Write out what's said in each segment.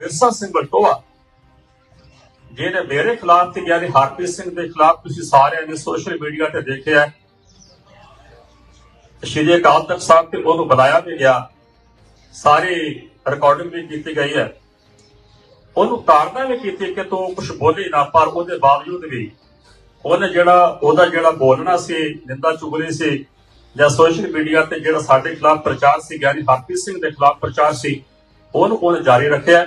ਵਿਰਸਾ ਸਿੰਘ ਬਲਟੋਆ ਜਿਹਨੇ ਮੇਰੇ ਖਿਲਾਫ ਤੇ ਯਾਨੀ ਹਰਪ੍ਰੀਤ ਸਿੰਘ ਦੇ ਖਿਲਾਫ ਤੁਸੀਂ ਸਾਰਿਆਂ ਨੇ ਸੋਸ਼ਲ ਮੀਡੀਆ ਤੇ ਦੇਖਿਆ ਸ਼੍ਰੀ ਅਕਾਲ ਤਖਤ ਸਾਹਿਬ ਤੇ ਉਹਨੂੰ ਬੁਲਾਇਆ ਵੀ ਗਿਆ, ਸਾਰੀ ਰਿਕਾਰਡਿੰਗ ਵੀ ਕੀਤੀ ਗਈ ਹੈ। ਉਹਨੂੰ ਤਾਰਨਾ ਵੀ ਕੀਤੀ ਕਿ ਤੂੰ ਕੁਝ ਬੋਲੀ ਨਾ, ਪਰ ਉਹਦੇ ਬਾਵਜੂਦ ਵੀ ਉਹਨੇ ਜਿਹੜਾ, ਉਹਦਾ ਜਿਹੜਾ ਬੋਲਣਾ ਸੀ, ਨਿੰਦਾ ਚੁਗਲੀ ਸੀ, ਜਾਂ ਸੋਸ਼ਲ ਮੀਡੀਆ ਤੇ ਜਿਹੜਾ ਸਾਡੇ ਖਿਲਾਫ ਪ੍ਰਚਾਰ ਸੀ ਗਿਆਨੀ ਹਰਪ੍ਰੀਤ ਸਿੰਘ ਦੇ ਖਿਲਾਫ ਪ੍ਰਚਾਰ ਸੀ, ਉਹਨੂੰ ਉਹਨੇ ਜਾਰੀ ਰੱਖਿਆ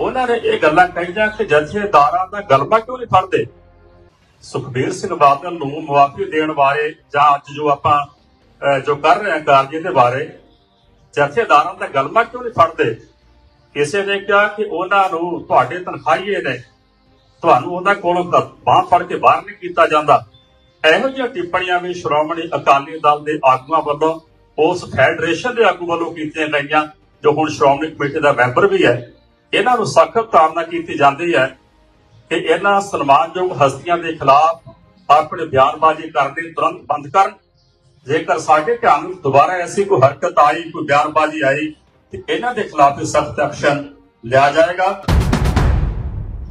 ਉਹਨਾਂ ਨੇ ਇਹ ਗੱਲਾਂ ਕਹੀਆਂ ਕਿ ਜਥੇਦਾਰਾਂ ਦਾ ਗਲਬਾ ਕਿਉਂ ਨਹੀਂ ਫੜਦੇ? ਸੁਖਬੀਰ ਸਿੰਘ ਬਾਦਲ ਨੂੰ ਮੁਆਫੀ ਦੇਣ ਬਾਰੇ ਜਾਂ ਅੱਜ ਜੋ ਆਪਾਂ ਜੋ ਕਰ ਰਹੇ ਹਾਂ ਕਾਰਜ ਦੇ ਬਾਰੇ ਜਥੇਦਾਰਾਂ ਦਾ ਗਲਮਾ ਕਿਉਂ ਨਹੀਂ ਫੜਦੇ? ਕਿਸੇ ਨੇ ਕਿਹਾ ਕਿ ਉਹਨਾਂ ਨੂੰ ਤੁਹਾਡੇ ਤਨਖਾਹੀਏ ਨੇ। ਤੁਹਾਨੂੰ ਉਹਨਾਂ ਕੋਲੋਂ ਬਾਹ ਫੜ ਕੇ ਬਾਹਰ ਨਹੀਂ ਕੀਤਾ ਜਾਂਦਾ। ਇਹੋ ਜਿਹੀਆਂ ਟਿੱਪਣੀਆਂ ਵੀ ਸ਼੍ਰੋਮਣੀ ਅਕਾਲੀ ਦਲ ਦੇ ਆਗੂਆਂ ਵੱਲੋਂ ਉਸ ਫੈਡਰੇਸ਼ਨ ਦੇ ਆਗੂ ਵੱਲੋਂ ਕੀਤੀਆਂ ਗਈਆਂ, ਜੋ ਹੁਣ ਸ਼੍ਰੋਮਣੀ ਕਮੇਟੀ ਦਾ ਮੈਂਬਰ ਵੀ ਹੈ। ਇਹਨਾਂ ਨੂੰ ਸਖਤ ਤਾੜਨਾ ਕੀਤੀ ਜਾਂਦੀ ਹੈ ਕਿ ਇਹਨਾਂ ਸਨਮਾਨਯੋਗ ਹਸਤੀਆਂ ਦੇ ਖਿਲਾਫ ਆਪਣੇ ਬਿਆਨਬਾਜ਼ੀ ਕਰਨੀ ਤੁਰੰਤ ਬੰਦ ਕਰਨ। ਜੇਕਰ ਸਾਡੇ ਧਿਆਨ ਵਿੱਚ ਦੁਬਾਰਾ ਐਸੀ ਕੋਈ ਹਰਕਤ ਆਈ, ਕੋਈ ਬਿਆਨਬਾਜ਼ੀ ਆਈ, ਤੇ ਇਹਨਾਂ ਦੇ ਖਿਲਾਫ ਸਖਤ ਐਕਸ਼ਨ ਲਿਆ ਜਾਏਗਾ।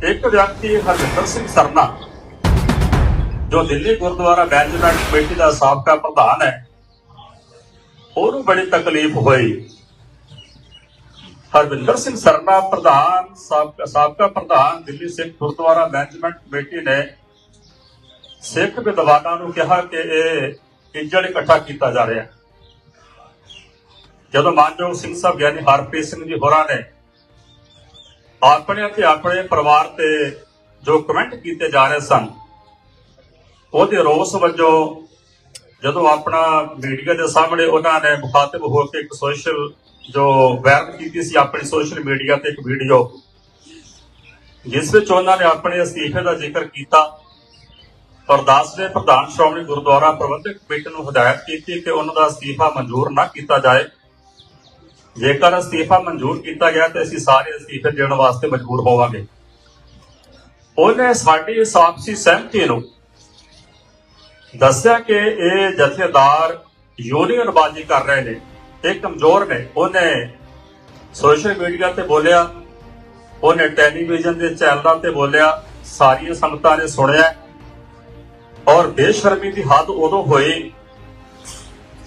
ਇੱਕ ਵਿਅਕਤੀ ਹਰਜਿੰਦਰ ਸਿੰਘ ਸਰਨਾ, ਜੋ ਦਿੱਲੀ ਗੁਰਦੁਆਰਾ ਮੈਨੇਜਮੈਂਟ ਕਮੇਟੀ ਦਾ ਸਾਬਕਾ ਪ੍ਰਧਾਨ ਹੈ, ਉਹਨੂੰ ਬੜੀ ਤਕਲੀਫ ਹੋਈ। ਹਰਵਿੰਦਰ ਸਿੰਘ ਸਰਨਾ ਪ੍ਰਧਾਨ, ਸਾਬਕਾ ਸਾਬਕਾ ਪ੍ਰਧਾਨ ਦਿੱਲੀ ਸਿੱਖ ਗੁਰਦੁਆਰਾ ਮੈਨੇਜਮੈਂਟ ਕਮੇਟੀ ਨੇ ਸਿੱਖ ਵਿਦਵਾਨਾਂ ਨੂੰ ਕਿਹਾ ਕਿ ਇਹ ਇੱਜੜ ਇਕੱਠਾ ਕੀਤਾ ਜਾ ਰਿਹਾ ਜਦੋਂ ਮਾਨਯੋਗ ਸਿੰਘ ਸਾਹਿਬ ਗਿਆਨੀ ਹਰਪ੍ਰੀਤ ਸਿੰਘ ਜੀ ਹੋਰਾਂ ਨੇ ਆਪਣੇ ਤੇ ਆਪਣੇ ਪਰਿਵਾਰ ਤੇ ਜੋ ਕਮੈਂਟ ਕੀਤੇ ਜਾ ਰਹੇ ਸਨ, ਉਹਦੇ ਰੋਸ ਵਜੋਂ ਜਦੋਂ ਆਪਣਾ ਮੀਡੀਆ ਦੇ ਸਾਹਮਣੇ ਉਹਨਾਂ ਨੇ ਮੁਖਾਤਬ ਹੋ ਕੇ ਇੱਕ ਸੋਸ਼ਲ ਜੋ ਵਾਇਰਲ ਕੀਤੀ ਸੀ ਆਪਣੀ ਸੋਸ਼ਲ ਮੀਡੀਆ ਤੇ ਇੱਕ ਵੀਡੀਓ ਜਿਸ ਵਿੱਚ ਉਹਨਾਂ ਨੇ ਆਪਣੇ ਅਸਤੀਫੇ ਦਾ ਜ਼ਿਕਰ ਕੀਤਾ। ਅਰਦਾਸ ਦੇ ਪ੍ਰਧਾਨ ਸ਼੍ਰੋਮਣੀ ਗੁਰਦੁਆਰਾ ਪ੍ਰਬੰਧਕ ਕਮੇਟੀ ਨੂੰ ਹਦਾਇਤ ਕੀਤੀ ਕਿ ਉਹਨਾਂ ਦਾ ਅਸਤੀਫਾ ਮਨਜ਼ੂਰ ਨਾ ਕੀਤਾ ਜਾਏ। ਜੇਕਰ ਅਸਤੀਫਾ ਮਨਜ਼ੂਰ ਕੀਤਾ ਗਿਆ ਤਾਂ ਅਸੀਂ ਸਾਰੇ ਅਸਤੀਫੇ ਦੇਣ ਵਾਸਤੇ ਮਜਬੂਰ ਹੋਵਾਂਗੇ। ਉਹਨੇ ਸਾਡੀ ਇਸ ਆਪਸੀ ਸਹਿਮਤੀ ਨੂੰ ਦੱਸਿਆ ਕਿ ਇਹ ਜਥੇਦਾਰ ਯੂਨੀਅਨਬਾਜ਼ੀ ਕਰ ਰਹੇ ਨੇ। ਇਹ ਕਮਜ਼ੋਰ ਨੇ। ਉਹਨੇ ਸੋਸ਼ਲ ਮੀਡੀਆ ਤੇ ਬੋਲਿਆ, ਉਹਨੇ ਟੈਲੀਵਿਜ਼ਨ ਦੇ ਚੈਨਲਾਂ ਤੇ ਬੋਲਿਆ, ਸਾਰੀਆਂ ਸੰਗਤਾਂ ਨੇ ਸੁਣਿਆ। ਔਰ ਬੇਸ਼ਰਮੀ ਦੀ ਹੱਦ ਉਦੋਂ ਹੋਈ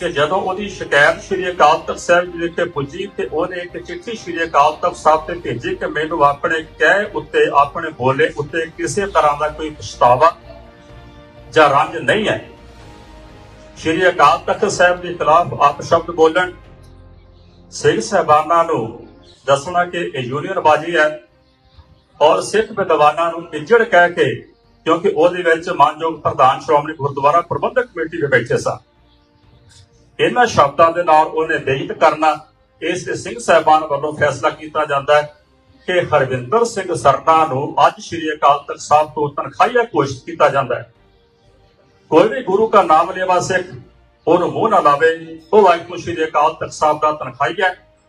ਕਿ ਜਦੋਂ ਉਹਦੀ ਸ਼ਿਕਾਇਤ ਸ਼੍ਰੀ ਅਕਾਲ ਤਖਤ ਸਾਹਿਬ ਜੀ ਦੇ ਪੁੱਜੀ ਤੇ ਉਹਨੇ ਇੱਕ ਚਿੱਠੀ ਸ਼੍ਰੀ ਅਕਾਲ ਤਖਤ ਸਾਹਿਬ ਤੇ ਭੇਜੀ ਕਿ ਮੈਨੂੰ ਆਪਣੇ ਕਹਿ ਉੱਤੇ, ਆਪਣੇ ਬੋਲੇ ਉੱਤੇ ਕਿਸੇ ਤਰ੍ਹਾਂ ਦਾ ਕੋਈ ਪਛਤਾਵਾ ਜਾਂ ਰੰਜ ਨਹੀਂ ਹੈ ਸ਼੍ਰੀ ਅਕਾਲ ਤਖਤ ਸਾਹਿਬ ਦੇ ਖਿਲਾਫ ਆਪ ਸ਼ਬਦ ਬੋਲਣ। ਸਿੰਘ ਸਾਹਿਬਾਨਾਂ ਨੂੰ ਦੱਸਣਾ ਕਿ ਇਹ ਯੂਨੀਅਨਬਾਜ਼ੀ ਹੈ ਔਰ ਸਿੱਖ ਵਿਦਵਾਨਾਂ ਨੂੰ ਇੱਜੜ ਕਹਿ ਕੇ ਕਿਉਂਕਿ ਉਹਦੇ ਵਿੱਚ ਮਾਨਯੋਗ ਪ੍ਰਧਾਨ ਸ਼੍ਰੋਮਣੀ ਗੁਰਦੁਆਰਾ ਪ੍ਰਬੰਧਕ ਕਮੇਟੀ ਦੇ ਬੈਠੇ ਸਨ। ਇਹਨਾਂ ਸ਼ਬਦਾਂ ਦੇ ਨਾਲ ਉਹਨੇ ਬੇਇੱਜ਼ਤ ਕਰਨਾ, ਇਸ ਸਿੰਘ ਸਾਹਿਬਾਨ ਵੱਲੋਂ ਫੈਸਲਾ ਕੀਤਾ ਜਾਂਦਾ ਹੈ ਕਿ ਹਰਵਿੰਦਰ ਸਿੰਘ ਸਰਨਾ ਨੂੰ ਅੱਜ ਸ਼੍ਰੀ ਅਕਾਲ ਤਖਤ ਸਾਹਿਬ ਤੋਂ ਤਨਖਾਹੀਆ ਘੋਸ਼ਿਤ ਕੀਤਾ ਜਾਂਦਾ ਹੈ। ਕੋਈ ਵੀ ਗੁਰੂ ਦਾ ਨਾਮ ਲੈਵਾ ਸਿੱਖ ਉਹਨੂੰ ਮੂੰਹ ਨਾ ਲਾਵੇ। ਉਹ ਵਾਹਿਗੁਰੂ ਸ਼੍ਰੀ ਅਕਾਲ ਤਖਤ ਸਾਹਿਬ ਦਾ ਤਨਖਾਹੀਆ ਹੈ।